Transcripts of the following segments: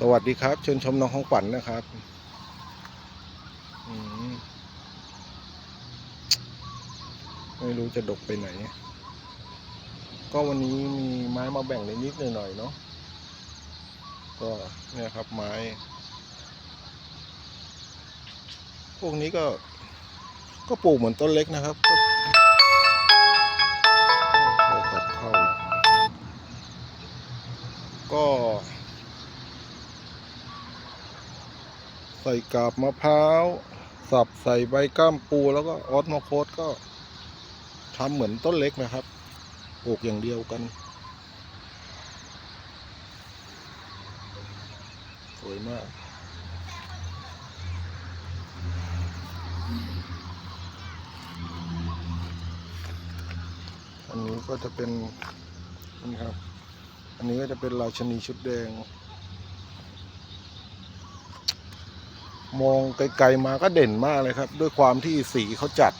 สวัสดีครับ เชิญชมน้องของขวัญนะครับมไม่รู้จะดกไปไหน ก็วันนี้มีไม้มาแบ่งในนิดหน่อยๆเนาะก็เนี่ยครับไม้ พวกนี้ก็ก็ปลูกเหมือนต้นเล็กนะครับ ใส่กาบมะพร้าว สับใส่ใบก้ามปูแล้วก็ออสโมโคสก็ทำเหมือนต้นเล็กนะครับปลูกอย่างเดียวกัน สวยมากอันนี้ก็จะเป็นนี่ครับ อันนี้ก็จะเป็นราชนีชุดแดง มองไกลๆมาก็เด่นมากเลยครับ ด้วยความที่สีเขาจัด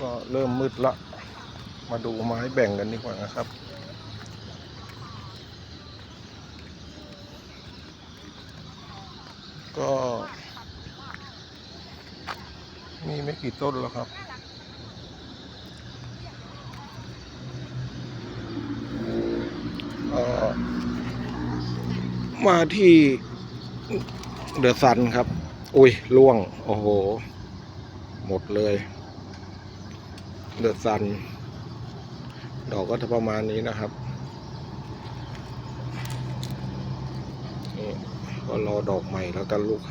ก็เริ่มมืดละ มาดูไม้แบ่งกันดีกว่านะครับก็มีไม่กี่ต้นแล้วครับ เอ่อ มาที่เดอะซันครับ อุ้ยล่วง โอ้โห หมดเลย เดอะซัน ดอกก็จะประมาณนี้นะครับนี่ก็รอดอกใหม่แล้วกันลูก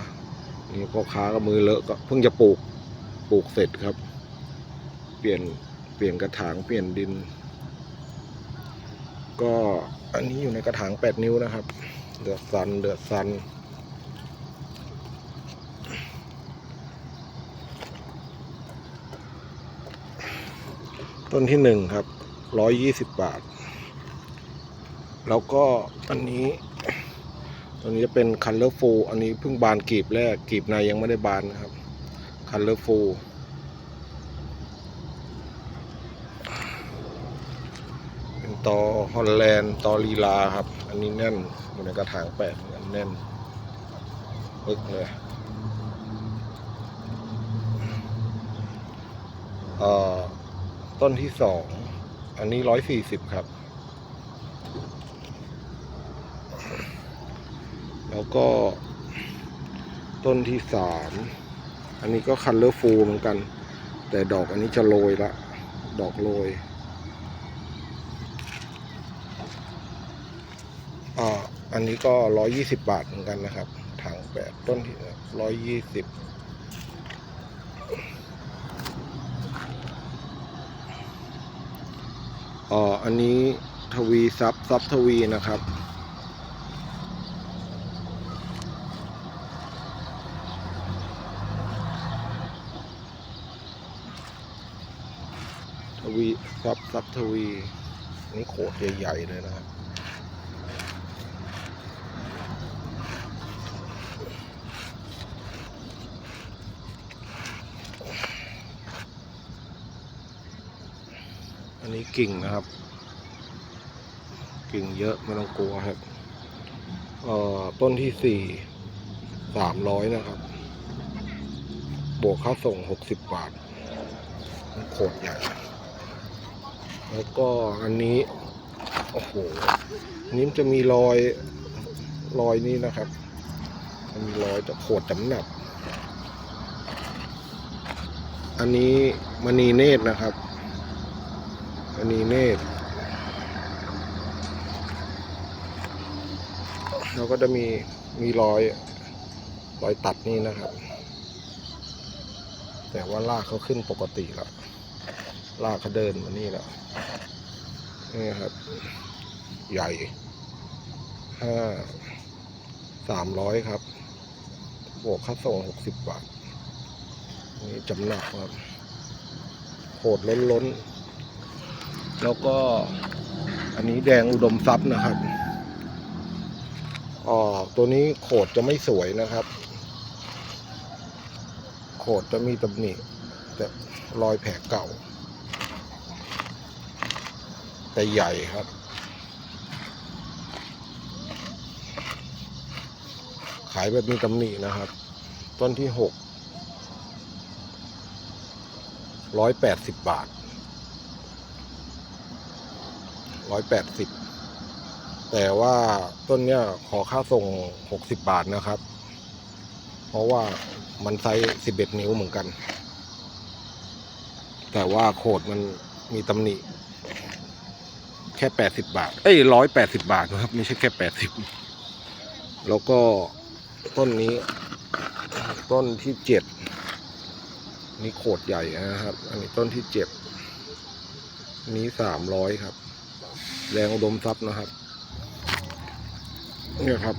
นี่พ่อค้าก็มือเลอะก็เพิ่งจะปลูกปลูกเสร็จครับ เปลี่ยนเปลี่ยนกระถางเปลี่ยนดิน ก็อันนี้อยู่ในกระถาง 8 นิ้วนะครับ เดือดซันเดือดซันต้นที่หนึ่งครับร้อยยี่สิบบาท แล้วก็อันนี้ตัวนี้จะเป็นคันเลอร์ฟู อันนี้เพิ่งบานกลีบแรกกลีบในยังไม่ได้บานนะครับ คันเลอร์ฟูเป็น ตอฮอลแลนด์ตอลีลาครับ อันนี้แน่นอยู่ในกระถางแปดอันแน่นปึกเลยต้นที่สองอันนี้ร้อยสี่สิบครับ แล้วก็ต้นที่สามอันนี้ก็คันเลอร์ฟูเหมือนกัน แต่ดอกอันนี้จะโรยละ ดอกโรย อันนี้ก็ร้อยยี่สิบบาทเหมือนกันนะครับถังแปดต้นที่ร้อยยี่สิบอ่าอันนี้ทวีซับซับทวีนะครับทวีซับซับทวี นี่โขดใหญ่ๆเลยนะครับ อันนี้กิ่งนะครับ กิ่งเยอะไม่ต้องกลัวครับเอ่อต้นที่สี่สามร้อยนะครับ บวกค่าส่งหกสิบบาทโขดใหญ่ แล้วก็อันนี้ โอ้โหอันนี้มจะมีรอยรอยนี้นะครับมันมีรอยจะโขดจำหนับ อันนี้มณีเนตรนะครับ มณีเนตรแล้วก็จะมีมีรอยรอยตัดนี่นะครับ แต่ว่าลากเขาขึ้นปกติแล้วลากเขาเดินมานี่แล้วนี่ครับ ใหญ่ห้าสามร้อยครับ บวกค่าส่งหกสิบบาทนี่จำหนักครับโหดล้นล้น แล้วก็อันนี้แดงอุดมทรัพย์นะครับอ๋อตัวนี้โขดจะไม่สวยนะครับ โขดจะมีตำหนิแต่รอยแผลเก่า แต่ใหญ่ครับ ขายแบบมีตำหนินะครับ ต้นที่หกร้อยแปดสิบบาท ร้อยแปดสิบแต่ว่าต้นเนี้ยขอค่าส่งหกสิบบาทนะครับ เพราะว่ามันไซส์สิบเอ็ดนิ้วเหมือนกัน แต่ว่าโคดมันมีตำหนิ แค่แปดสิบบาท เอ้ยร้อยแปดสิบาทนะครับ ไม่ใช่แค่แปดสิบแล้วก็ต้นนี้ ต้นที่เจ็ดนี่โคดใหญ่นะครับ อันนี้ต้นที่เจ็ดนี้สามร้อยครับ แรงอุดมทรัพย์นะครับเนี่ยครับ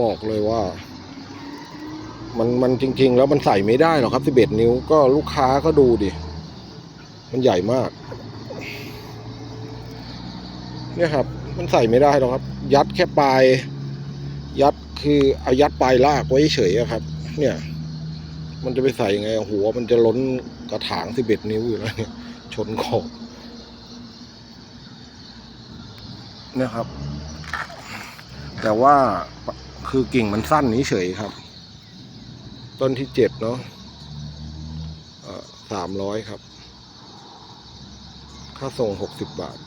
บอกเลยว่า มันมันจริง ๆ แล้วมันใส่ไม่ได้หรอกครับสิบเอ็ดนิ้วก็ลูกค้าก็ดูดิ มันใหญ่มาก เนี่ยครับ มันใส่ไม่ได้หรอกครับ ยัดแค่ปลาย ยัดคือเอายัดปลายลากไว้เฉยๆอะครับ เนี่ยมันจะไปใส่ยังไงหัวมันจะล้นกระถางสิบเอ็ดนิ้วอยู่แล้วเนี่ยชนขอบเนี่ยครับ แต่ว่าคือกิ่งมันสั้นนี้เฉยครับ ต้นที่เจ็ดเนาะสามร้อยครับ ค่าส่งหกสิบบาท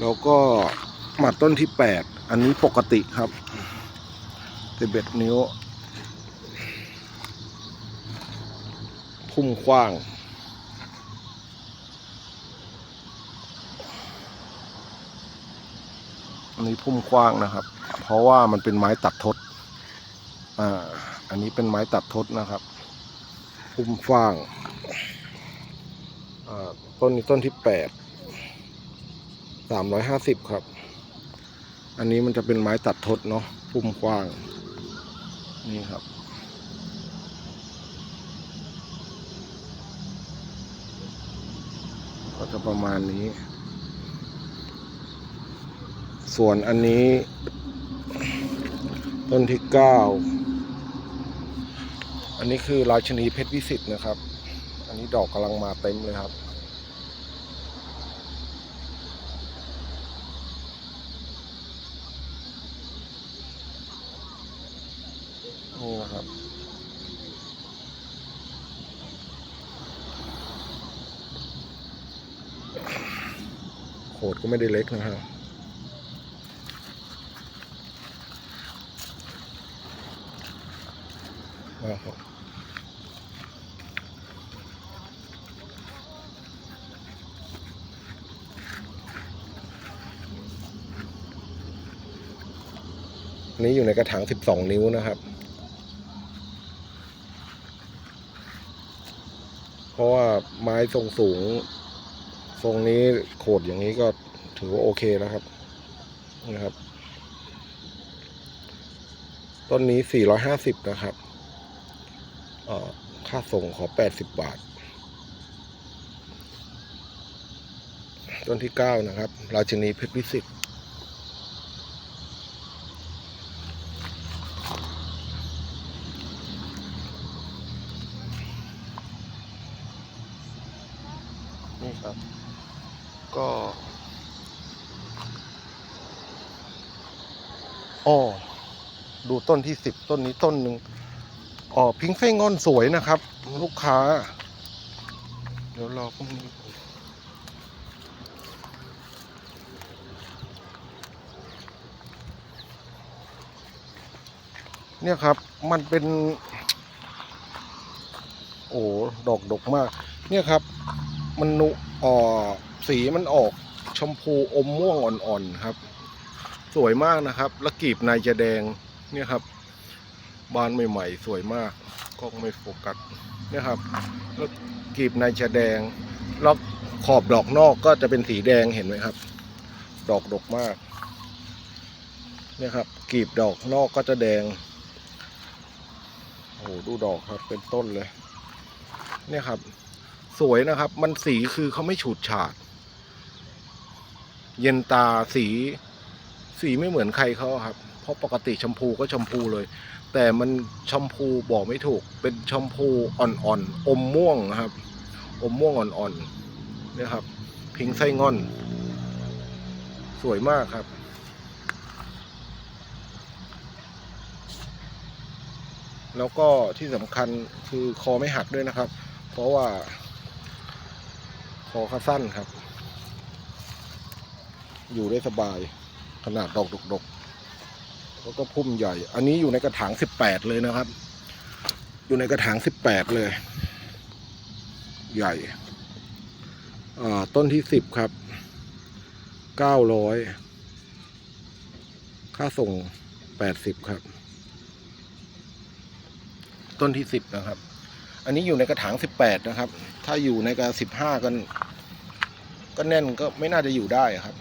แล้วก็หมัดต้นที่แปดอันนี้ปกติครับสิบเอ็ดนิ้ว พุ่มกว้าง อันนี้พุ่มกว้างนะครับ เพราะว่ามันเป็นไม้ตัดทดอ่าอันนี้เป็นไม้ตัดทดนะครับ พุ่มฟางอ่าต้นนี้ต้นที่แปดสามร้อยห้าสิบครับ อันนี้มันจะเป็นไม้ตัดทดเนาะพุ่มกว้าง นี่ครับก็จะประมาณนี้ ส่วนอันนี้ ต้นที่เก้าอันนี้คือราชนีเพชรวิสิตนะครับ อันนี้ดอกกำลังมาเต็มเลยครับนี่นะครับ โขดก็ไม่ได้เล็กนะฮะนะครับ อันนี้อยู่ในกระถาง 12 นิ้วนะครับ เพราะว่าไม้ทรงสูง ทรงนี้โขดอย่างนี้ก็ถือว่าโอเคนะครับนะครับ ต้นนี้ 450 นะครับค่าส่งขอ 80 บาท ต้นที่ 9 นะครับ ราชินีเพชรวิสิตนี่ครับ ก็อ๋อดู ต้นที่สิบต้นนี้ต้นหนึ่งอ๋อพิงเฟ้งอนสวยนะครับ ลูกค้า เดี๋ยวรอพรุ่งนี้เนี่ยครับมันเป็น โอ้ดอกดกมาก เนี่ยครับ มันนุอ่อสีมันออกชมพูอมม่วงอ่อนๆครับ สวยมากนะครับ แล้วกีบในจะแดง เนี่ยครับ บานใหม่ๆ สวยมากกล้องไม่โฟกัสเนี่ยครับ แล้วกลีบในจะแดงแล้วขอบดอกนอกก็จะเป็นสีแดงเห็นไหมครับ ดอกดกมากเนี่ยครับกลีบดอกนอกก็จะแดงโอ้โหดูดอกครับเป็นต้นเลย เนี่ยครับ สวยนะครับ มันสีคือเขาไม่ฉูดฉาด เย็นตาสี สีไม่เหมือนใครเขาครับ เพราะปกติชมพูก็ชมพูเลย แต่มันชมพูบอกไม่ถูก เป็นชมพูอ่อนๆอมม่วงครับ อมม่วงอ่อนๆเนี่ยครับ พิงไส้งอน สวยมากครับ แล้วก็ที่สำคัญคือคอไม่หักด้วยนะครับ เพราะว่า คอเขาสั้นครับ อยู่ได้สบายขนาดดอกดกๆ แล้วก็พุ่มใหญ่ อันนี้อยู่ในกระถางสิบแปดเลยนะครับ อยู่ในกระถางสิบแปดเลย ใหญ่อ่าต้นที่สิบครับเก้าร้อยค่าส่งแปดสิบครับ ต้นที่สิบนะครับ อันนี้อยู่ในกระถางสิบแปดนะครับ ถ้าอยู่ในกระสิบห้ากัน ก็แน่นก็ไม่น่าจะอยู่ได้ครับ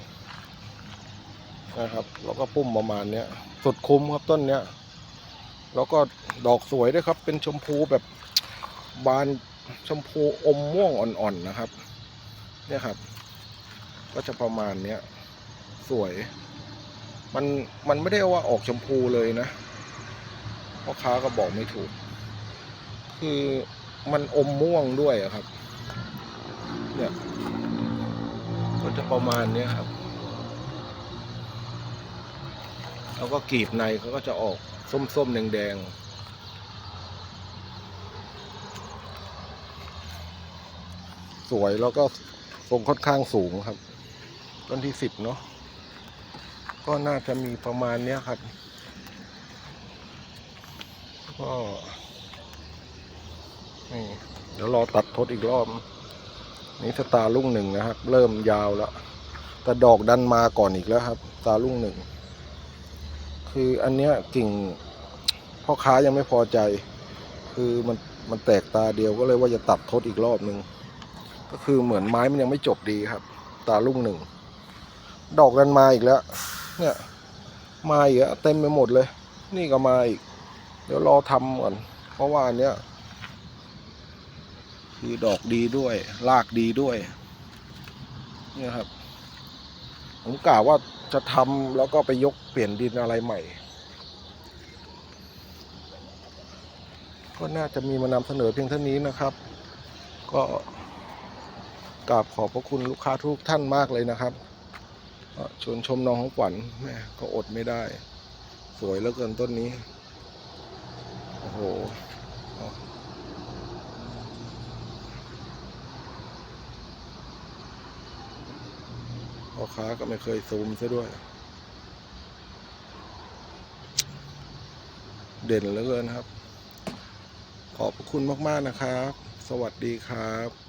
นะครับ แล้วก็ปุ่มประมาณเนี้ย สุดคุ้มครับต้นเนี้ย แล้วก็ดอกสวยด้วยครับ เป็นชมพูแบบบานชมพูอมม่วงอ่อนๆนะครับ เนี่ยครับ ก็จะประมาณเนี้ยสวย มันมันไม่ได้ว่าออกชมพูเลยนะพ่อค้าก็บอกไม่ถูก คือมันอมม่วงด้วยครับ เนี่ย ก็จะประมาณเนี้ยครับ แล้วก็กรีบในเขาก็จะออกส้มๆแดงๆสวยแล้วก็ทรงค่อนข้างสูงครับ ต้นที่สิบเนาะก็น่าจะมีประมาณเนี้ยครับ ก็นี่เดี๋ยวรอตัดทดอีกรอบ นี่สตาร์ลุ่งหนึ่งนะครับ เริ่มยาวแล้ว แต่ดอกดันมาก่อนอีกแล้วครับสตาร์ลุ่งหนึ่ง คืออันเนี้ยกิ่งพ่อค้ายังไม่พอใจ คือมันมันแตกตาเดียวก็เลยว่าจะตัดทดอีกรอบหนึ่งก็คือเหมือนไม้มันยังไม่จบดีครับ ตาลุ่งหนึ่ง ดอกกันมาอีกแล้ว เนี่ยมาอีกแล้วเต็มไปหมดเลย นี่ก็มาอีก เดี๋ยวรอทำก่อนเพราะว่าอันเนี้ยคือดอกดีด้วยรากดีด้วยเนี่ยครับ ผมกล่าวว่า จะทำแล้วก็ไปยกเปลี่ยนดินอะไรใหม่ ก็น่าจะมีมานำเสนอเพียงเท่านี้นะครับ ก็กราบขอบพระคุณลูกค้าทุกท่านมากเลยนะครับชวนชมน้องของขวัญแม่ก็อดไม่ได้ สวยเหลือเกินต้นนี้ โอ้โห พ่อค้าก็ไม่เคยซูมซะด้วย เด่นเหลือเกินครับ ขอบคุณมาก ๆ นะครับ สวัสดีครับ